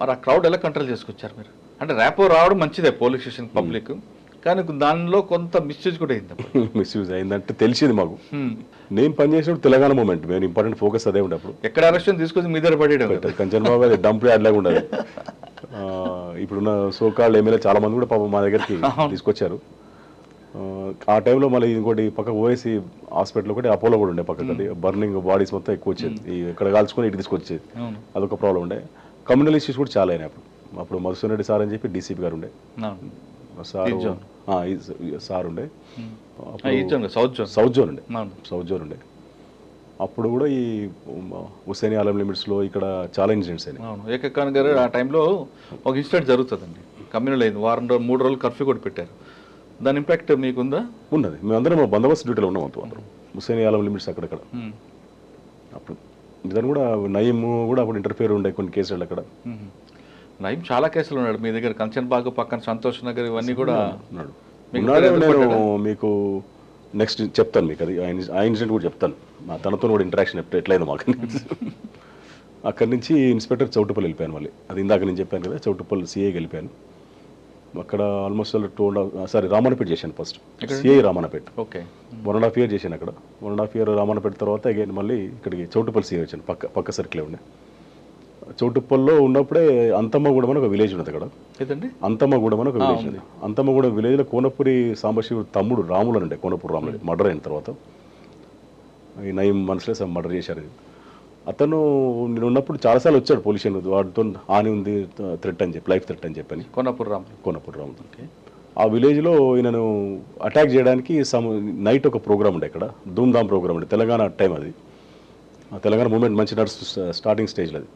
మరి ఆ క్రౌడ్ ఎలా కంట్రోల్ చేసుకొచ్చారు మీరు? అంటే ర్యాపో రావడం మంచిదే పోలీస్ స్టేషన్ పబ్లిక్ కానీ దానిలో కొంత మిస్యూజ్ కూడా అయింది. మిస్యూజ్ అయిందంటే తెలిసింది మాకు. హ్మ్. నేను పనిచేసినప్పుడు తెలంగాణ మూమెంట్ మేము ఇంపార్టెంట్ ఫోకస్ అదే ఉండేప్పుడు. ఎక్కడ అరెస్ట్ తీసుకొచ్చి మీ దగ్గర పడేయడం కంచన్ బాబు అది డంప్ యార్డ్ లాగా ఉండదు. ఇప్పుడున్న సోకాళ్ళు ఎమ్మెల్యే చాలా మంది కూడా పాపం మా దగ్గరికి తీసుకొచ్చారు. ఆ, టైంలో మళ్ళీ ఇంకోటి పక్క ఓఎస్సి హాస్పిటల్ ఒకటి అపోలో కూడా ఉండే పక్కకి బర్నింగ్ బాడీస్ మొత్తం ఎక్కువ వచ్చేది. ఇక్కడ కాల్చుకొని ఇటు తీసుకొచ్చేది అదొక ప్రాబ్లం ఉండే. కమ్యూనల్ ఇష్యూస్ కూడా చాలా అయినాయి అప్పుడు. అప్పుడు మధుసూన్ రెడ్డి సార్ అని చెప్పి డీసీపీ గారు ఉండే. సార్. సార్ ఉండే. South zone. సౌత్ జోన్ ఉండే. సౌత్ జోన్ ఉండే. అప్పుడు కూడా ఈ హుసేని ఆలం లిమిట్స్లో ఇక్కడ చాలా ఇన్సిడెంట్స్ అయినాయి. అవును. ఏక ఖాన్ గారు ఆ టైంలో ఒక ఇన్సిడెంట్ జరుగుతుందండి. కమ్యూనల్ అయింది. వారం రోజులు మూడు రోజులు కర్ఫ్యూ కూడా పెట్టారు. దాని ఇంపాక్ట్ మీకుందా? ఉన్నది. మేమందరం బందోబస్తు డ్యూటీలో ఉన్నాం అంత అందరం హుసేని ఆలం లిమిట్స్ అక్కడక్కడ. అప్పుడు దాని కూడా నయీం కూడా అప్పుడు ఇంటర్ఫియర్ ఉండే కొన్ని కేసులు అక్కడ. నయీం చాలా కేసులు ఉన్నాడు. మీ దగ్గర కంచన్ బాగ్ పక్కన సంతోష్ నగర్ ఇవన్నీ కూడా ఉన్నాడు నేను మీకు నెక్స్ట్ చెప్తాను మీకు అది. ఆ ఇన్సి- ఆ ఇన్సిడెంట్ కూడా చెప్తాను. మా తనతో కూడా ఇంటరాక్షన్ ఎట్లయిందో మాకు. అక్కడి నుంచి ఇన్స్పెక్టర్ చౌటుపల్లి వెళ్ళిపోయాను మళ్ళీ. అది ఇందాక నేను చెప్పాను కదా చౌటుపల్లి సిఐకి వెళ్ళిపోయాను. అక్కడ almost two and half sorry Ramannapet చేశాను first CI Ramannapet. Okay. One and half year చేశాను అక్కడ. One and half year Ramannapet తర్వాత అగైన్ మళ్ళీ ఇక్కడికి చౌటుపల్లి సిఐ వచ్చాను పక్క పక్క సర్కిలే ఉండే. చౌటుప్పల్లో ఉన్నప్పుడే అంతమ్మగూడెం అని ఒక విలేజ్ ఉన్నది అక్కడ. ఏదండి? అంతమ్మగూడెం అని ఒక విలేజ్ ఉంది. అంతమ్మగూడెం విలేజ్లో కోనపురి సాంబశివుడు తమ్ముడు రాములు అని ఉండే కోనపూరి రాములు మర్డర్ అయిన తర్వాత. ఈ నయం మనసులో మర్డర్ చేశారు. అతను నేను ఉన్నప్పుడు చాలాసార్లు వచ్చాడు పోలీస్ వాడితో హాని ఉంది థ్రెట్ అని చెప్పి లైఫ్ థ్రెట్ అని చెప్పని. కొనపూర్ రాములు కోనపూరి రాములు ఆ విలేజ్లో ఈయనను అటాక్ చేయడానికి సమ్ నైట్ ఒక ప్రోగ్రామ్ ఉండే ఇక్కడ ధూమ్ధామ్ ప్రోగ్రామ్ ఉండే తెలంగాణ టైం అది. ఆ తెలంగాణ మూమెంట్ మంచి నడుస్తు స్టార్టింగ్ స్టేజ్లో అది.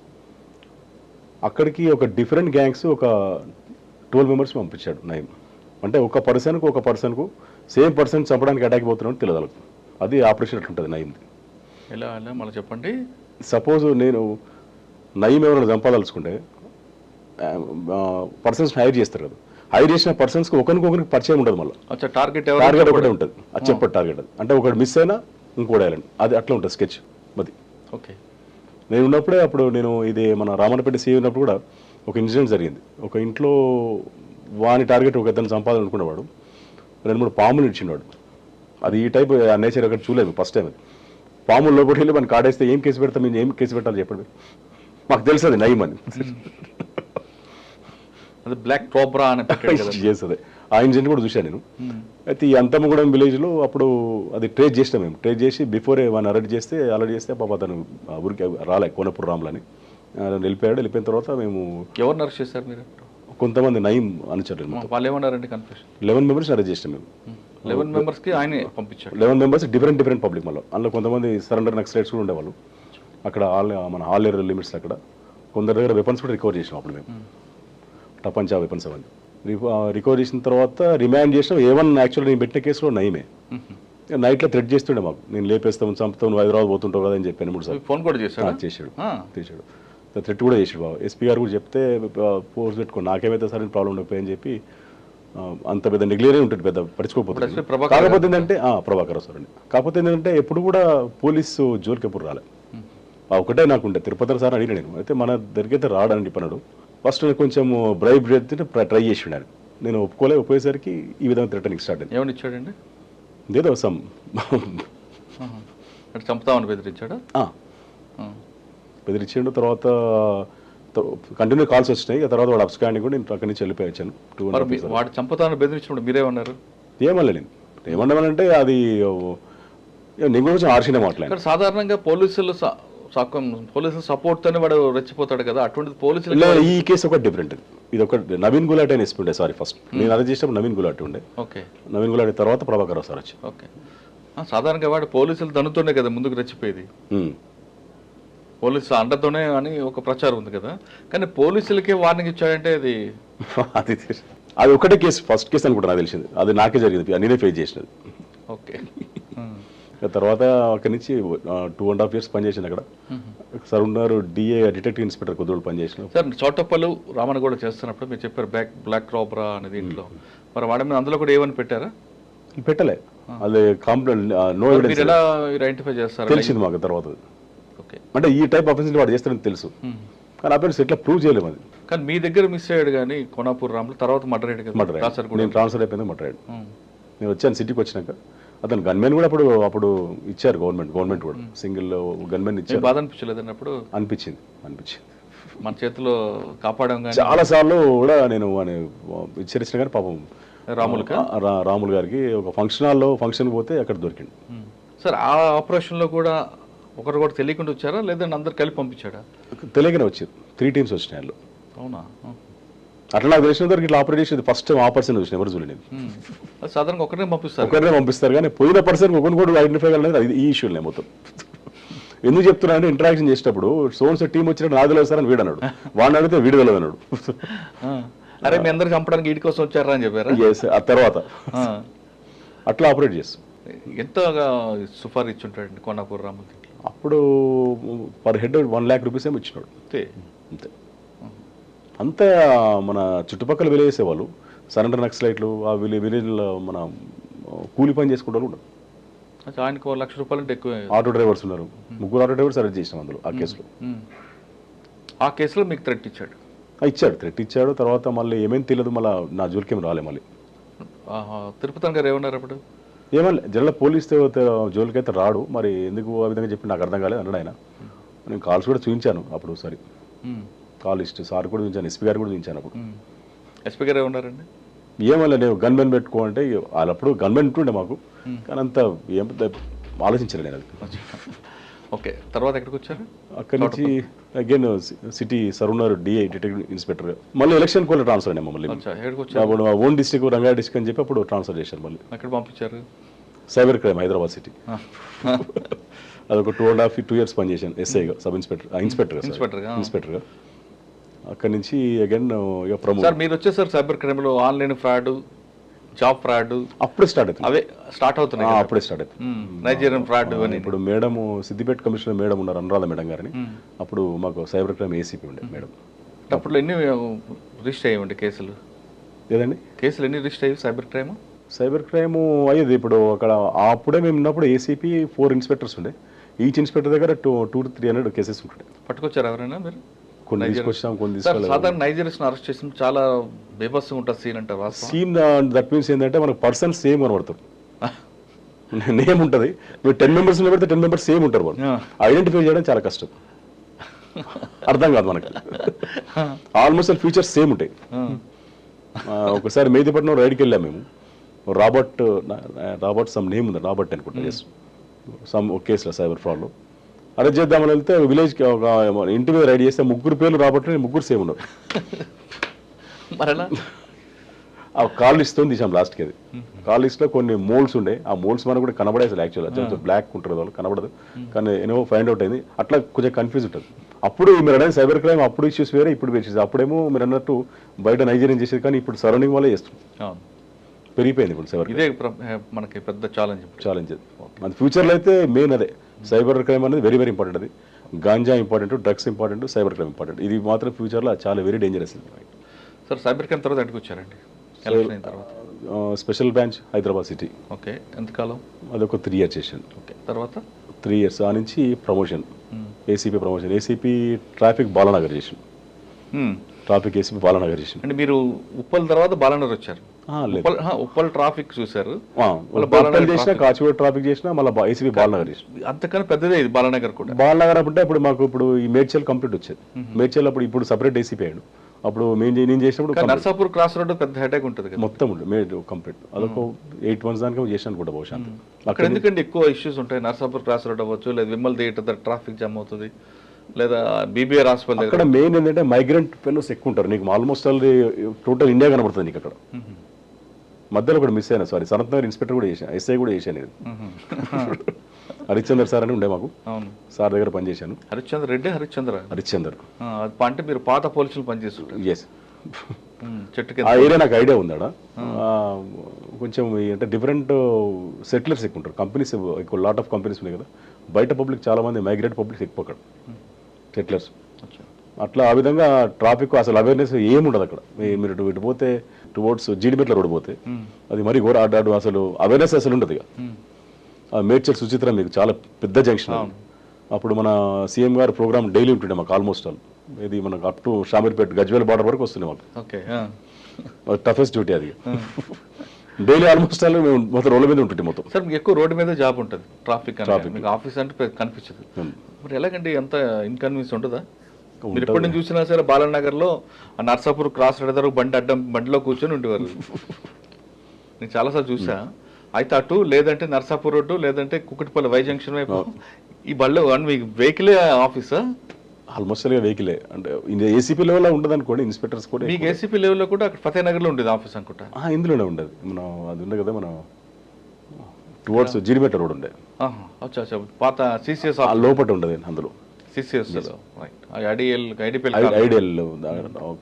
అక్కడికి ఒక డిఫరెంట్ గ్యాంగ్స్ ఒక ట్వెల్వ్ మెంబర్స్ పంపించాడు నయం అంటే ఒక పర్సన్కు ఒక పర్సన్కు సేమ్ పర్సన్ చంపడానికి అటాక్ పోతున్నాడు తెలియదు అది ఆపరేషన్ అట్లుంటుంది నయంది ఎలా ఎలా? మళ్ళీ చెప్పండి. సపోజ్ నేను నయం ఎవరైనా చంపాదలుచుకుంటే పర్సన్స్ హైర్ చేస్తారు కదా. హైర్ చేసిన పర్సన్స్కి ఒకరికొకరికి పరిచయం ఉండదు మళ్ళీ. అచ్చా టార్గెట్ టార్గెట్ ఒకటే ఉంటుంది. అది చెప్పడు టార్గెట్ అది. అంటే ఒకటి మిస్ అయినా ఇంకోటి వేయాలండి అది అట్లా ఉంటుంది స్కెచ్ అది ఓకే. నేను ఉన్నప్పుడే అప్పుడు నేను ఇది మన రామన్నపేట సీ ఉన్నప్పుడు కూడా ఒక ఇన్సిడెంట్ జరిగింది. ఒక ఇంట్లో వాని టార్గెట్ ఒక ఇద్దరు సంపాదన అనుకునేవాడు రెండు మూడు పాములు ఇచ్చింవాడు అది ఈ టైప్ ఆ నేచర్ అక్కడ చూడలేదు ఫస్ట్ టైం అది. పాములు లోపలికి వెళ్ళి మనం కాడేస్తే ఏం కేసు పెడతాం? మేము ఏం కేసు పెట్టాలి చెప్పండి. మాకు తెలుసు అది నయం అని. అది బ్లాక్ కోబ్రా అని చేస్తుంది ఆ ఇన్సిడెంట్ కూడా చూశాను నేను. అయితే ఈ అంతమ్మగూడెం విలేజ్లో అప్పుడు అది ట్రేస్ చేసినాం మేము. ట్రేస్ చేసి బిఫోరే వాడిని అరెస్ట్ చేస్తే అలర్ట్ చేస్తే పాప అతను ఊరికి రాలే కోనపూర్ రాములని. వెళ్ళిపోయాడు వెళ్ళిపోయిన తర్వాత మేము ఎవరిని అరెస్ట్ చేశారు మీరు కొంతమంది నయం అనుచరులు వాళ్ళు ఏమన్నారండి కన్ఫ్యూషన్? లెవెన్ మెంబర్స్ అరెస్ట్ చేసినాం మేము. లెవెన్ మెంబర్స్కి ఆయనే పంపించాడు. Eleven members different different public మళ్ళీ. అందులో కొంతమంది సరెండర్ నక్సలైట్స్ కూడా ఉండేవాళ్ళు. అక్కడ ఆల్ మన ఆల్ ఏరియా లిమిట్స్ అక్కడ. కొందరి దగ్గర వెపన్స్ కూడా రికవర్ చేసినాం అప్పుడు మేము. టపంచా వెపన్స్ అవన్నీ. రికవర్ చేసిన తర్వాత రిమాండ్ చేసినాం ఏవన్ యాక్చువల్లీ నేను పెట్టిన కేసులో నయమే. నైట్లో థ్రెడ్ చేస్తుండే మాకు. నేను లేపేస్తాం చంపుతాం నువ్వు హైదరాబాద్ పోతుంటావు కదా అని చెప్పాను మూడు సార్లు. ఫోన్ కూడా చేశాడు? చేశాడు. చేశాడు. థ్రెట్ కూడా చేసాడు బాబు ఎస్పీ గారు కూడా చెప్తే ఫోర్స్ పెట్టుకో నాకేమైతే సరే ప్రాబ్లం ఉండకపోయి అని చెప్పి అంత పెద్ద నెగ్లేరే ఉంటుంది పెద్ద పడుచుకోకపోతుంది ప్రభాకర్ కాకపోతే ఏంటంటే ప్రభాకర్ సార్ అండి కాకపోతే ఏంటంటే ఎప్పుడు కూడా పోలీసు జోలికి ఎప్పుడు రాలే. ఒకటే నాకు ఉండే తిరుపతి సార్ అడిగిన నేను. అయితే మన దగ్గరికి అయితే రాడని చెప్పన్నాడు ఫస్ట్ నేను కొంచెం బ్రైబ్ ట్రై చేసిండు ఆయన నేను ఒప్పుకోలే ఒప్పుకోయేసరికి ఈ విధంగా థ్రెటనింగ్ స్టార్ట్ అయింది. ఏమని ఇచ్చాడండి? ఏదో సమ్. చంపుతామని బెదిరించాడా. బెదిరించిండు తర్వాత కంటిన్యూ కాల్స్ వచ్చినాయి. ఆ తర్వాత వాడు అప్స్కాండింగ్ కూడా నేను అక్కడి నుంచి వెళ్ళిపోయి వచ్చాను. టూ వాడు చంపుతామని బెదిరించినప్పుడు మీరేమన్నారు ఏమన్నా నేను ఏమన్నామనంటే అది నేను కొంచెం ఆర్షినే మాట్లాడాను. ఇక్కడ సాధారణంగా పోలీసులు పోలీసులు సపోర్ట్ తోనే వాడు రెచ్చిపోతాడు కదా. అటువంటిది పోలీసులు ఈ కేసు ఒక డిఫరెంట్ ఇది ఒక నవీన్ గులాట్ అని ఉండే సారీ ఫస్ట్ నేను అరెస్ట్ చేసినప్పుడు నవీన్ గులాట్ ఉండే. ఓకే. నవీన్ గులాట్ తర్వాత ప్రభాకర్ రావు సార్ వచ్చి ఓకే. సాధారణంగా వాడు పోలీసులు దనుతోనే కదా ముందుకు రెచ్చిపోయేది. ఉమ్. పోలీసులు అండతోనే అని ఒక ప్రచారం ఉంది కదా. కానీ పోలీసులకే వార్నింగ్ ఇచ్చాడంటే అది అది అది ఒకటే కేసు ఫస్ట్ కేసు అనుకుంటా నాకు తెలిసింది. అది నాకే జరిగింది నేనే ఫేస్ చేసినది. ఓకే. తర్వాత అక్కడి నుంచి టూ అండ్ హాఫ్ ఇయర్స్ పనిచేసింది అక్కడ. సార్ ఉన్నారు డిఏ డిటెక్టివ్ ఇన్స్పెక్టర్ కొద్ది పనిచేసిన. సార్ చోటప్పలు రామన్ కూడా చేస్తున్నప్పుడు మీరు చెప్పారు బ్యాక్ బ్లాక్ రాబరా అనేది ఇంట్లో మరి వాడి మీద అందులో కూడా ఏమని పెట్టారా? పెట్టలే. అది కాంప్లైంట్ నో ఎవిడెన్స్ ఎలా ఐడెంటిఫై చేస్తారు తెలిసింది మాకు తర్వాత. అంటే ఈ టైప్ ఆఫెన్స్ వాడు చేస్తారని తెలుసు. కానీ ఆ పేరు ఎట్లా ప్రూవ్ చేయలేము అది. కానీ మీ దగ్గర మిస్ అయ్యాడు కానీ కొనాపూర్ రాములు తర్వాత మర్డర్ అయ్యాడు నేను ట్రాన్స్ఫర్ అయిపోయింది మటర్ ఉమ్. నేను వచ్చాను సిటీకి వచ్చినాక. అతను గన్మెన్ కూడా అప్పుడు అప్పుడు ఇచ్చారు గవర్నమెంట్ గవర్నమెంట్ కూడా. సింగిల్ గన్మెన్ మీకు ఇచ్చారు. బాధ అనిపించలేదు అన్నప్పుడు అనిపించింది అనిపించింది. మన చేతిలో కాపాడాం కానీ. చాలా సార్లు కూడా నేను వాని హెచ్చరించిన కానీ పాపం రాములుకా? ఆ, రా- రాములు గారికి ఒక ఫంక్షన్ హాల్లో ఫంక్షన్ పోతే అక్కడ దొరికింది. సార్ ఆ ఆపరేషన్లో కూడా ఒకరు కూడా తెలియకుండా వచ్చారా? లేదంటే అందరు కలిపి పంపించాడా? తెలియకనే వచ్చారు. త్రీ టీమ్స్ వచ్చినాయి వాళ్ళు అవునా. అట్లా నాకు తెలిసిన వరకు ఇట్లా ఆపరేట్ చేసేది ఫస్ట్ టైం ఆ పర్సన్ చూసిన ఎవరు చూడలేదు. సాధారణంగా ఒకరినే పంపిస్తారు. ఒకరినే పంపిస్తారు కానీ పోయిన పర్సన్ ఒకరిని కూడా ఐడెంటిఫై కాలేదు. అది ఈ ఇష్యూలే మొత్తం. ఎందుకు చెప్తున్నా అంటే ఇంటరాక్షన్ చేసేటప్పుడు సోన్స్ టీం వచ్చినట్టు నాకు తెలియదు సార్ అని వీడు అన్నాడు. వాడిని అడిగితే వీడు తెలియదు అన్నాడు. అరే మీ అందరు చంపడానికి ఈడి కోసం వచ్చారా అని చెప్పారా? Yes, ఆ తర్వాత. అట్లా ఆపరేట్ చేస్తాం. ఎంతగా సుఫార్ ఇచ్చుంటాడండి కొనాపూర్ రాములు దీంట్లో అప్పుడు per head one lakh rupees ఏమో ఇచ్చినాడు. అంతే. అంతే. అంతా మన చుట్టుపక్కల విలేజెస్ వాళ్ళు సరెండర్ నక్సలైట్లు ఆ విలే విలేజ్లో మన కూలి పని చేసుకుంటూ ఉన్నారు అచ్చా, ఆయనకు ఒక లక్ష రూపాయలు అంటే ఎక్కువ ఆటో డ్రైవర్స్ ఉన్నారు. ముగ్గురు ఆటో డ్రైవర్స్ అరెస్ట్ చేసినాం అందులో ఆ కేసులో. ఆ కేసులో మీకు థ్రెట్ ఇచ్చాడు? ఇచ్చాడు థ్రెట్ ఇచ్చాడు. తర్వాత మళ్ళీ ఏమేం తెలియదు మళ్ళీ నా జోలికేం రాలే మళ్ళీ. తిరుపతి గారు ఏమన్నారు అప్పుడు? ఏమన్నా జనరల్ పోలీస్ జోలికి అయితే రాడు. మరి ఎందుకు ఆ విధంగా చెప్పి నాకు అర్థం కాలేదు అన్నాడు ఆయన. నేను కాల్స్ కూడా చూపించాను అప్పుడు ఒకసారి. కాల్ లిస్ట్ సార్ కూడా చూపించాను ఎస్పీ గారు కూడా చూపించాను అప్పుడు. ఎస్పీ గారు ఏమన్నారండి? ఏమన్నా నేను గన్మెన్ పెట్టుకో అంటే వాళ్ళప్పుడు గన్మెన్ ఉంటుండే మాకు. కానీ అంత ఏం ఆలోచించలేదు నేను అది. ఓకే తర్వాత ఎక్కడికి వచ్చారు అక్కడి నుంచి అగైన్ సిటీ సరూనర్ డిఐ డిటెక్టివ్ ఇన్స్పెక్టర్. మళ్ళీ ఎలక్షన్ కూడా ట్రాన్స్ఫర్ అయినా మమ్మల్ని. అప్పుడు ఓన్ డిస్టిక్ రంగా డిస్టిక్ అని చెప్పి అప్పుడు ట్రాన్స్ఫర్ చేశారు మళ్ళీ. ఎక్కడ పంపించారు? Cyber crime Hyderabad city. అదొక two and half two years పనిచేశాను ఎస్ఐగా సబ్ ఇన్స్పెక్టర్ ఇన్స్పెక్టర్ ఇన్స్పెక్టర్గా. ఇన్స్పెక్టర్గా అక్కడి నుంచి అగైన్ ఇక ప్రమోట్ సార్ మీరు వచ్చేసారు సైబర్ క్రైమ్లో ఆన్లైన్ ఫ్రాడ్ జాబ్ ఫ్రాడ్. అప్పుడే స్టార్ట్ అవుతుంది. అవే స్టార్ట్ అవుతున్నాయి. అప్పుడే స్టార్ట్ అవుతుంది. నైజీరియన్ ఫ్రాడ్ ఇప్పుడు మేడం సిద్దిపేట కమిషనర్ మేడం ఉన్నారు అనురాధ మేడం గారిని. అప్పుడు మాకు సైబర్ క్రైమ్ ఏసీపీ ఉండే మేడం. అప్పుడు ఎన్ని రిజిస్టర్ అయ్యండి కేసులు? ఏదండి? కేసులు ఎన్ని రిజిస్టర్ అయ్యి సైబర్ క్రైమ్? సైబర్ క్రైమ్ అయ్యేది ఇప్పుడు అక్కడ అప్పుడే మేము ఉన్నప్పుడు ఏసీపీ ఫోర్ ఇన్స్పెక్టర్స్ ఉండే. ఈచ్ ఇన్స్పెక్టర్ దగ్గర two to three hundred cases ఉంటుండే. పట్టుకొచ్చారు ఎవరైనా మీరు? కొన్ని తీసుకొచ్చాం కొన్ని తీసుకోలేదు సాధారణ నైజీరియస్ అరెస్ట్ చేసిన చాలా బేబస్గా ఉంటుంది సీన్ అంటారు సీన్ దట్ మీన్స్ ఏంటంటే మనకు పర్సన్ సేమ్ కనబడతారు. నేమ్ ఉంటుంది. మీరు టెన్ మెంబర్స్ పెడితే టెన్ మెంబర్స్ సేమ్ ఉంటారు వాళ్ళు. ఐడెంటిఫై చేయడం చాలా కష్టం. అర్థం కాదు మనకి. ఆల్మోస్ట్ ఆల్ ఫీచర్స్ సేమ్ ఉంటాయి. ఒకసారి మేదిపట్నం రైడ్కి వెళ్ళాం మేము. రాబర్ట్ రాబర్ట్ సమ్ నేమ్ ఉంది రాబర్ట్ అనుకుంటా ఎస్ సమ్ ఒక కేసులో సైబర్ ఫ్రాడ్లో. అరెస్ట్ చేద్దామని వెళ్తే విలేజ్కి ఒక ఇంటి మీద రైడ్ చేస్తే ముగ్గురు పేర్లు రాబర్ట్ ముగ్గురు సేమ్ ఉన్నారు మరలా? ఆ కాల్ లిస్ట్తో తీసాం లాస్ట్కి అది. కాల్ లిస్ట్లో కొన్ని మోల్స్ ఉండే. ఆ మోల్స్ మనకు కూడా కనబడే అసలు యాక్చువల్ బ్లాక్ ఉంటుంది వాళ్ళు కనబడదు. కానీ ఏమో ఫైండ్ అవుట్ అయింది. అట్లా కొంచెం కన్ఫ్యూజ్ ఉంటుంది. అప్పుడు మీరు అనేది సైబర్ క్రైమ్ అప్పుడు ఇష్యూస్ వేరే ఇప్పుడు ఇష్యూస్ అప్పుడేమో మీరు అన్నట్టు బయట నైజీరియన్ చేసేది కానీ ఇప్పుడు సరౌండింగ్ వల్లే చేస్తుంది అవును. పెరిగిపోయింది ఇప్పుడు సైబర్ ఇదే మనకి పెద్ద ఛాలెంజ్ ఛాలెంజ్ మన ఫ్యూచర్లో అయితే మెయిన్ అదే. సైబర్ క్రైమ్ అనేది వెరీ వెరీ ఇంపార్టెంట్ అది. Ganja important drugs important cyber crime important ఇది మాత్రం ఫ్యూచర్లో చాలా very dangerous sir cyber crime తర్వాత ఎక్కడికి వచ్చారండి? Special branch Hyderabad city. Okay ఎంతకాలం అదొక త్రీ ఇయర్స్ చేశాను ఓకే తర్వాత? త్రీ ఇయర్స్ ఆ నుంచి promotion ACP promotion ACP traffic Balanagar చేసాను. ట్రాఫిక్ ఏసీపీ బాలనగర్ చేసాను అంటే మీరు ఉప్పల్ తర్వాత బాలనగర్ వచ్చారు. ఉప్పల్ ట్రాఫిక్ బాలనగర్ చేసిన కాచిగూడ ట్రాఫిక్ చేసిన మళ్ళీ ఏసీపీ బాలనగర్ అంతకన్నా పెద్దదే ఇది బాలనగర్ కూడా. బాలనగర్ అంటే ఇప్పుడు మాకు ఇప్పుడు ఈ మేడ్చల్ కంప్లీట్ వచ్చేది. మేడ్చల్ అప్పుడు ఇప్పుడు సపరేట్ ఏసీపీ అయ్యాడు. అప్పుడు మేము నేను చేసినప్పుడు. నర్సాపూర్ క్రాస్ రోడ్ పెద్ద హెడేక్ ఉంటుంది మొత్తం ఉండే మేడ్ కంప్లీట్ అదొక ఎయిట్ మంత్స్ దానికి చేసాను అనుకుంటా బహుశా. అక్కడ ఎందుకంటే ఎక్కువ ఇష్యూస్ ఉంటాయి? నర్సాపూర్ క్రాస్ రోడ్ అవ్వచ్చు లేదా విమల్ థియేటర్ ట్రాఫిక్ జామ్ అవుతుంది లేదా బీబీఆర్ హాస్పిటల్ అక్కడ మెయిన్ ఏంటంటే మైగ్రెంట్ ఫెలోస్ ఎక్కువ ఉంటారు. నీకు ఆల్మోస్ట్ ఆల్ టోటల్ ఇండియా కనబడుతుంది నీకు అక్కడ. మధ్యలో కూడా మిస్ అయినా సారీ సనత్ నగర్ ఇన్స్పెక్టర్ కూడా చేశాను ఎస్ఐ కూడా చేశాను నేను. హరిశ్చందర్ సార్ అని ఉండే మాకు. సార్ దగ్గర పనిచేశాను. హరిశ్చంద్ర రెడ్డి హరిశ్చంద్ర? హరిశ్చందర్. అంటే మీరు పాత పోలీసులు పనిచేస్తుంటారు. ఎస్ ఉమ్, చెట్టు ఆ ఏరియా నాకు ఐడియా ఉందాడ? కొంచెం అంటే డిఫరెంట్ సెటిలర్స్ ఎక్కువ ఉంటారు. కంపెనీస్ ఎక్కువ లాట్ ఆఫ్ కంపెనీస్ ఉన్నాయి కదా. బయట పబ్లిక్ చాలా మంది మైగ్రేట్ పబ్లిక్ ఎక్కువ అక్కడ. సెటిలర్స్. అట్లా ఆ విధంగా ట్రాఫిక్ అసలు అవేర్నెస్ ఏముండదు అక్కడ. మీరు ఇటు పోతే టువర్డ్స్ జీడిమెట్ల రోడ్ పోతే అది మరి ఘోర అడ్డాడు అసలు అవేర్నెస్ అసలు ఉండదు ఇక. ఆ మేడ్చల్ సుచిత్ర మీకు చాలా పెద్ద జంక్షన్. అప్పుడు మన సీఎం గారు ప్రోగ్రామ్ డైలీ ఉంటుండే మాకు ఆల్మోస్ట్ ఆల్ ఇది మనకు up to Shamirpet Gajwel border వరకు వస్తున్నాయి మాకు. టఫెస్ట్ డ్యూటీ అది డైలీ ఆల్మోస్ట్ ఆల్ మేము మొత్తం రోడ్ల మీద ఉంటుంది మొత్తం. సార్ మీకు ఎక్కువ రోడ్డు మీద జాబ్ ఉంటుంది ట్రాఫిక్. మీకు ఆఫీస్ అంటే కనిపించదు. మరి ఎలాగండి ఎంత ఇన్కన్వీనియన్స్ ఉంటది. మీరు ఎప్పటి నుంచి చూసినా సరే బాలనగర్లో ఆ నర్సాపూర్ క్రాస్ రెడదారు బండి అడ్డం బండిలో కూర్చొని ఉండేవారు నేను చాలాసార్లు చూసా. అయితే అటు లేదంటే నర్సాపూర్ రోడ్డు లేదంటే కుక్కటిపల్లి వై జంక్షన్ వైపు. ఈ బళ్ళు వెహికలే ఆఫీసా? ఆల్మోస్ట్ ఆల్ వెహికలే. అంటే ఏసీపీ లెవెల్ ఉండదు అనుకోండి ఇన్స్పెక్టర్స్ కూడా మీకు ఏసీపీ లెవెల్లో కూడా అక్కడ ఫతేనగర్లో ఉండేది ఆఫీస్ అనుకుంటా. ఇందులోనే ఉండదు. మనం అది ఉండే కదా మనం టువర్డ్స్ జీడిమెట్ట రోడ్ ఉండే. అచ్చా అచ్చా. పాత సిసిఎస్ లోపల ఉండదు అందులో. IDL IDPL ideal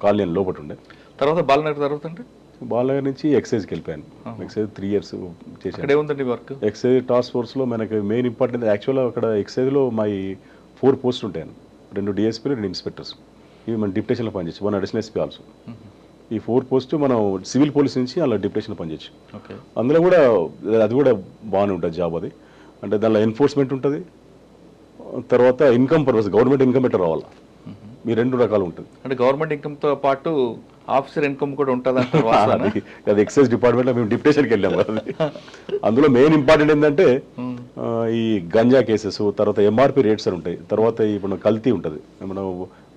colony. లోపల ఉండే. తర్వాత బాలనగర్ తర్వాత అంటే? బాలనగర్ నుంచి ఎక్సైజ్కి వెళ్ళిపోయాను. ఎక్సైజ్ త్రీ ఇయర్స్ చేశాను. ఏముందండి వర్క్? ఎక్సైజ్ టాస్క్ ఫోర్స్లో మనకి మెయిన్ ఇంపార్టెంట్ యాక్చువల్గా అక్కడ ఎక్సైజ్లో మా ఫోర్ పోస్ట్ ఉంటాయి రెండు డిఎస్పీలు రెండు ఇన్స్పెక్టర్స్ ఇవి మన డిప్టేషన్లో పనిచేయచ్చు. వన్ అడిషనల్ ఎస్పీ ఆల్సో ఈ ఫోర్ పోస్ట్ మనం సివిల్ పోలీస్ నుంచి అలా డిప్టేషన్లో పనిచేయచ్చు. అందులో కూడా అది కూడా బాగానే ఉంటుంది జాబ్ అది. అంటే దానిలో ఎన్ఫోర్స్మెంట్ ఉంటుంది. తర్వాత ఇన్కమ్ పర్పస్ గవర్నమెంట్ ఇన్కమ్ ఎట్లా రావాలి? ఈ రెండు రకాలు ఉంటుంది. అంటే గవర్నమెంట్ ఇన్కమ్తో పాటు ఆఫీసర్ ఇన్కమ్ కూడా ఉంటుంది? అది ఎక్సైజ్ డిపార్ట్మెంట్లో మేము డిప్టేషన్కి వెళ్ళాము అది అందులో మెయిన్ ఇంపార్టెంట్ ఏంటంటే ఆ, ఈ గంజా కేసెస్ తర్వాత ఎంఆర్పి రేట్స్ అని ఉంటాయి. తర్వాత ఇప్పుడు కల్తీ ఉంటుంది. మనం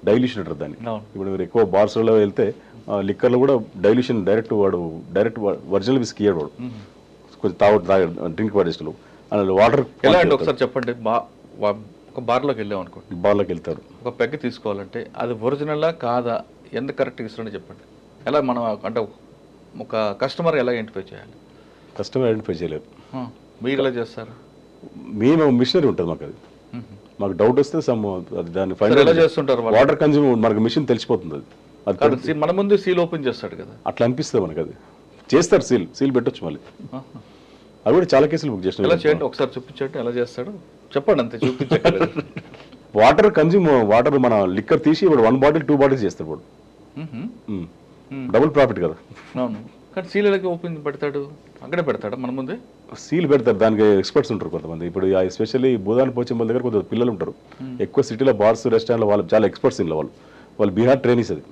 డైల్యూషన్ అంటారు దాన్ని. ఇప్పుడు మీరు ఎక్కువ బార్స్లో వెళ్తే లిక్కర్లో కూడా డైల్యూషన్ డైరెక్ట్ వాడు డైరెక్ట్ ఒరిజినల్ విస్కీ ఇయ్యడు వాడు. కొంచెం తాగ డ్రింక్ పడేస్తాడు అందులో వాటర్ ఎలా ఒకసారి చెప్పండి? ఒక బార్లోకి వెళ్ళాం అనుకోండి. బార్లోకి వెళ్తారు. ఒక పెగ్ తీసుకోవాలంటే అది ఒరిజినలా కాదా? ఎంత కరెక్ట్ ఇస్తుండే చెప్పండి. ఎలా మనం అంటే ఒక కస్టమర్ ఎలా ఐడెంటిఫై చేయాలి? కస్టమర్ ఐడెంటిఫై చేయలేరు ఆ, మీరు ఎలా చేస్తారు? మేము మిషనరీ ఉంటుంది మాకు అది. మాకు డౌట్ వస్తే సమ్ అది దాన్ని సరే, ఎలా చేస్తుంటారు? వాటర్ కన్జ్యూమ్ మనకు మిషన్ తెలిసిపోతుంది అది. అది మన ముందు సీల్ ఓపెన్ చేస్తాడు కదా. అట్లా అనిపిస్తుంది మనకు అది. చేస్తారు సీల్. సీల్ పెట్టొచ్చు మళ్ళీ. అవి కూడా చాలా కేసులు బుక్ ఎలా చేసిన చేయండి? ఒకసారి చూపించండి. ఎలా చేస్తాడు? చెప్పండి అంతే చూపించక్కర్లేదు. వాటర్ కన్జ్యూమ్ వాటర్ మన లిక్కర్ తీసి ఇప్పుడు వన్ బాటిల్ టూ బాటిల్స్ చేస్తారు ఇప్పుడు. డబుల్ ప్రాఫిట్ కదా. అవును. కానీ సీల్ ఎలాగ ఓపెన్ పెడతాడు అక్కడే పెడతాడా మన ముందే? సీల్ పెడతారు దానికి ఎక్స్పర్ట్స్ ఉంటారు కొంతమంది. ఇప్పుడు ఎస్పెషల్లీ భూదాన్ పోచంబల్ దగ్గర కొంత పిల్లలు ఉంటారు. ఎక్కువ సిటీలో బార్స్ రెస్టారెంట్లో వాళ్ళు చాలా ఎక్స్పర్ట్స్ ఇంట్లో వాళ్ళు. వాళ్ళు బీహార్ ట్రైనింగ్స్ అది.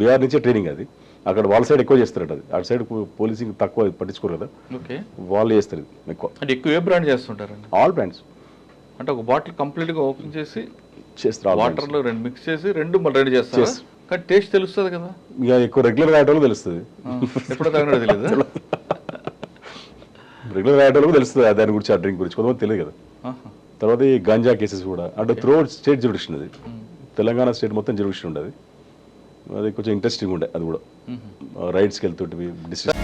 బీహార్ నుంచే ట్రైనింగ్ అది. అక్కడ వాళ్ళ సైడ్ ఎక్కువ చేస్తారట అది. అటు సైడ్ పోలీసింగ్ తక్కువ పట్టించుకోరు కదా. ఓకే. వాళ్ళు చేస్తారు ఎక్కువ. ఎక్కువ ఏ బ్రాండ్ చేస్తుంటారండి? ఆల్ బ్రాండ్స్ అంటే ఒక బాటిల్ కంప్లీట్గా ఓపెన్ చేసి చేస్తారు. వాటర్లో రెండు మిక్స్ చేసి రెండు మళ్ళీ రెడీ చేస్తారు. కానీ టేస్ట్ తెలుస్తుంది కదా. ఇక ఎక్కువ రెగ్యులర్ రాయటంలో తెలుస్తుంది. ఎప్పుడో తాగినో తెలియదు? రెగ్యులర్ రాయటంలో తెలుస్తుంది. దాని గురించి ఆ డ్రింక్ గురించి కొంతమంది తెలియదు కదా. తర్వాత ఈ గంజా కేసెస్ కూడా. అంటే త్రూ స్టేట్ జ్యుడిషన్ అది. తెలంగాణ స్టేట్ మొత్తం జ్యుడిషన్ ఉండదు. అది కొంచెం ఇంట్రెస్టింగ్ ఉండే అది కూడా. రైడ్స్కి వెళ్తుంటివి డిస్ట్రిక్ట్